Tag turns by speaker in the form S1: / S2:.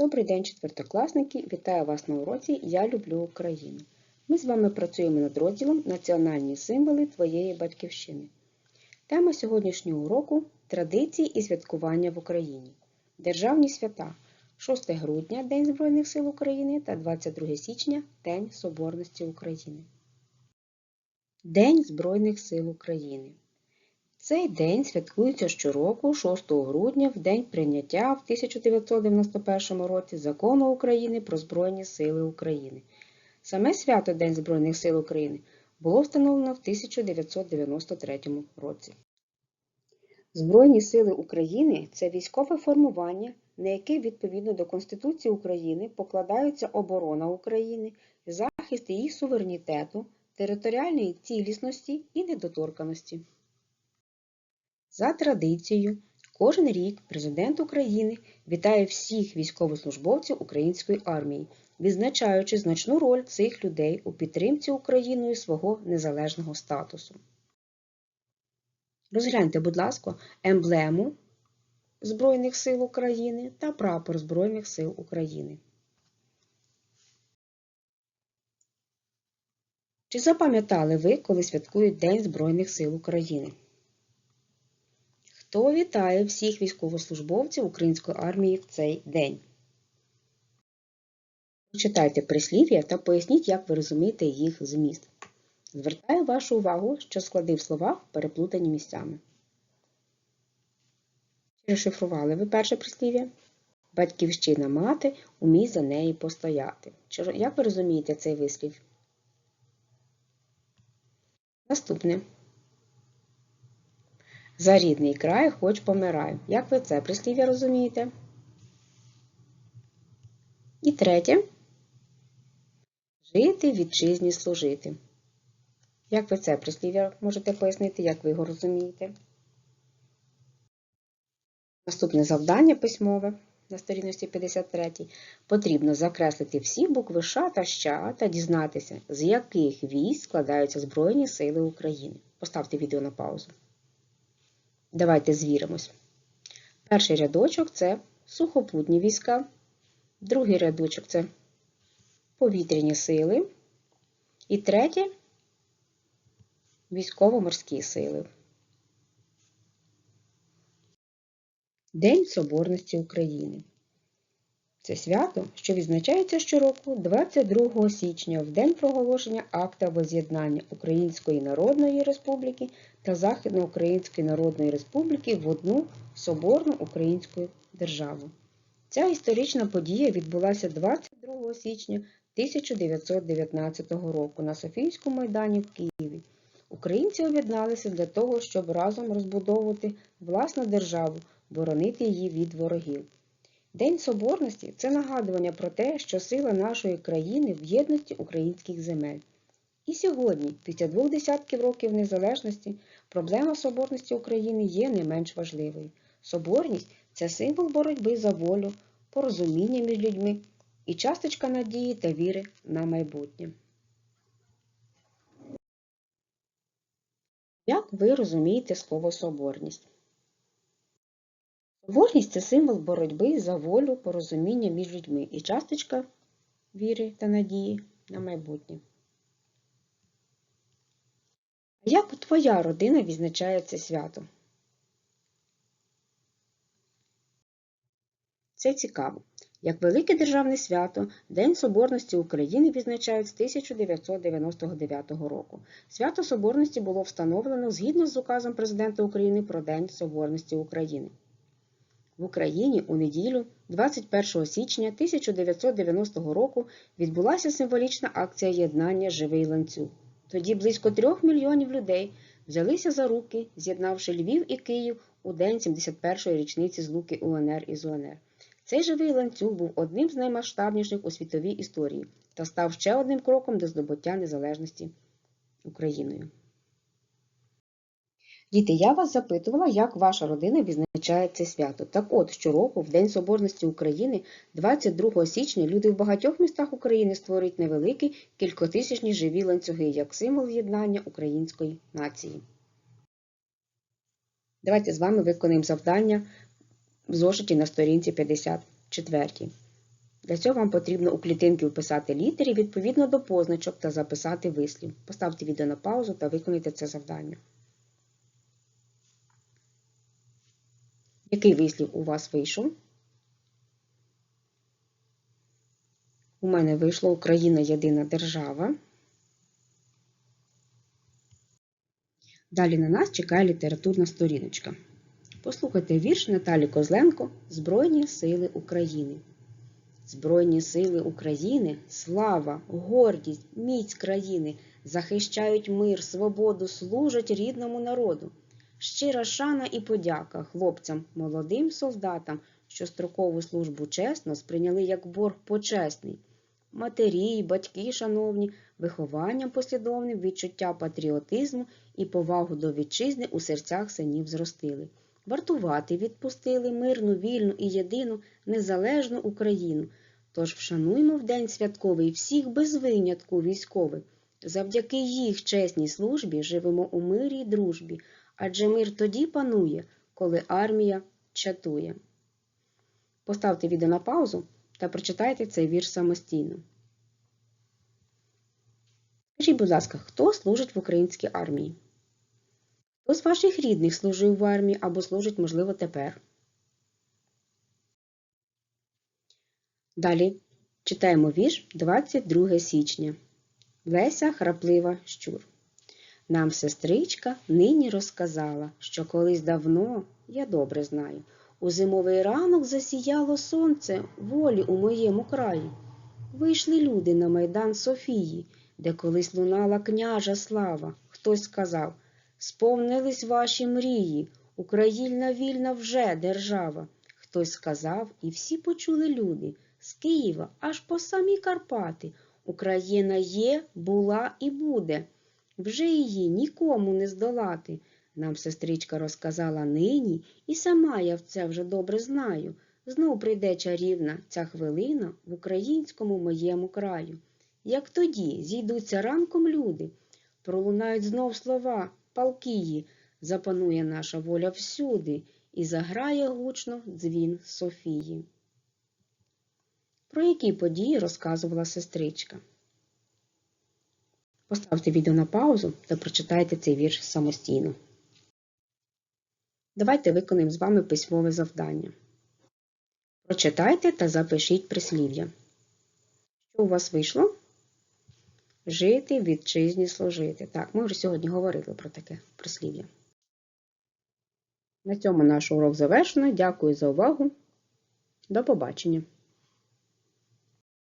S1: Добрий день, четвертокласники! Вітаю вас на уроці Я люблю Україну. Ми з вами працюємо над розділом Національні символи твоєї батьківщини. Тема сьогоднішнього уроку традиції і святкування в Україні. Державні свята 6 грудня День Збройних сил України та 22 січня День Соборності України. День Збройних сил України. Цей день святкується щороку 6 грудня в день прийняття в 1991 році Закону України про Збройні Сили України. Саме свято День Збройних сил України було встановлено в 1993 році. Збройні сили України це військове формування, на яке відповідно до Конституції України покладаються оборона України, захист її суверенітету, територіальної цілісності і недоторканості. За традицією, кожен рік Президент України вітає всіх військовослужбовців української армії, відзначаючи значну роль цих людей у підтримці Україною свого незалежного статусу. Розгляньте, будь ласка, емблему Збройних сил України та прапор Збройних сил України. Чи запам'ятали ви, коли святкують День Збройних сил України? Хто вітає всіх військовослужбовців української армії в цей день? Читайте прислів'я та поясніть, як ви розумієте їх зміст. Звертаю вашу увагу, що склади в переплутані місцями. Чи розшифрували ви перше прислів'я? Батьківщина мати, умій за неї постояти. Як ви розумієте цей вислів? Наступне. За рідний край хоч помирай. Як ви це прислів'я розумієте? І третє. Жити вітчизні служити. Як ви це прислів'я можете пояснити, як ви його розумієте? Наступне завдання письмове на сторінності 53 потрібно закреслити всі букви Ш та Щ та дізнатися, з яких військ складаються Збройні Сили України. Поставте відео на паузу. Давайте звіримось. Перший рядочок це сухопутні війська, другий рядочок це повітряні сили. І третє військово-морські сили. День Соборності України. Це свято, що відзначається щороку 22 січня в день проголошення акта воз'єднання Української Народної Республіки та Західноукраїнської Народної Республіки в одну соборну українську державу. Ця історична подія відбулася 22 січня 1919 року на Софійському майдані в Києві. Українці об'єдналися для того, щоб разом розбудовувати власну державу, боронити її від ворогів. День Соборності це нагадування про те, що сила нашої країни в єдності українських земель. І сьогодні, після двох десятків років незалежності, проблема соборності України є не менш важливою. Соборність це символ боротьби за волю, порозуміння між людьми і часточка надії та віри на майбутнє. Як ви розумієте слово соборність? Соборність це символ боротьби за волю, порозуміння між людьми і часточка віри та надії на майбутнє. Як твоя родина відзначає це свято? Це цікаво. Як велике державне свято, День Соборності України відзначають з 1999 року. Свято Соборності було встановлено згідно з указом Президента України про День Соборності України. В Україні у неділю, 21 січня 1990 року, відбулася символічна акція єднання Живий ланцюг. Тоді близько трьох мільйонів людей взялися за руки, з'єднавши Львів і Київ у день 71-ї річниці злуки УНР із УНР. Цей живий ланцюг був одним з наймасштабніших у світовій історії та став ще одним кроком до здобуття незалежності Україною. Діти, я вас запитувала, як ваша родина відзначає це свято. Так от, щороку, в День Соборності України, 22 січня, люди в багатьох містах України створюють невеликі кількотисячні живі ланцюги як символ єднання української нації. Давайте з вами виконаємо завдання в зошиті на сторінці 54. Для цього вам потрібно у клітинки вписати літери відповідно до позначок та записати вислів. Поставте відео на паузу та виконайте це завдання. Який вислів у вас вийшов? У мене вийшло Україна єдина держава. Далі на нас чекає літературна сторіночка. Послухайте вірш Наталі Козленко Збройні сили України. Збройні сили України, слава, гордість, міць країни захищають мир, свободу, служать рідному народу. Щира шана і подяка хлопцям, молодим солдатам, що строкову службу чесно сприйняли як борг почесний. Матері, батьки, шановні, вихованням послідовним, відчуття патріотизму і повагу до вітчизни у серцях синів зростили. Вартувати відпустили мирну, вільну і єдину незалежну Україну. Тож вшануймо в день святковий всіх без винятку військових. Завдяки їх чесній службі живемо у мирі й дружбі, адже мир тоді панує, коли армія чатує. Поставте відео на паузу та прочитайте цей вірш самостійно. Скажіть, будь ласка, хто служить в українській армії? Хто з ваших рідних служив в армії або служить, можливо, тепер? Далі читаємо вірш 22 січня. Леся храплива щур. Нам сестричка нині розказала, що колись давно, я добре знаю, у зимовий ранок засіяло сонце волі у моєму краї. Вийшли люди на майдан Софії, де колись лунала княжа слава. Хтось сказав Сповнились ваші мрії, Україна вільна вже держава. Хтось сказав, і всі почули люди з Києва аж по самі Карпати. Україна є, була і буде. Вже її нікому не здолати. Нам сестричка розказала нині, і сама я в це вже добре знаю. Знов прийде чарівна ця хвилина в українському моєму краю. Як тоді зійдуться ранком люди, пролунають знов слова, палкії, запанує наша воля всюди, і заграє гучно дзвін Софії. Про які події розказувала сестричка? Поставте відео на паузу та прочитайте цей вірш самостійно. Давайте виконаємо з вами письмове завдання. Прочитайте та запишіть прислів'я. Що у вас вийшло? Жити, вітчизні, служити. Так, ми вже сьогодні говорили про таке прислів'я. На цьому наш урок завершено. Дякую за увагу. До побачення!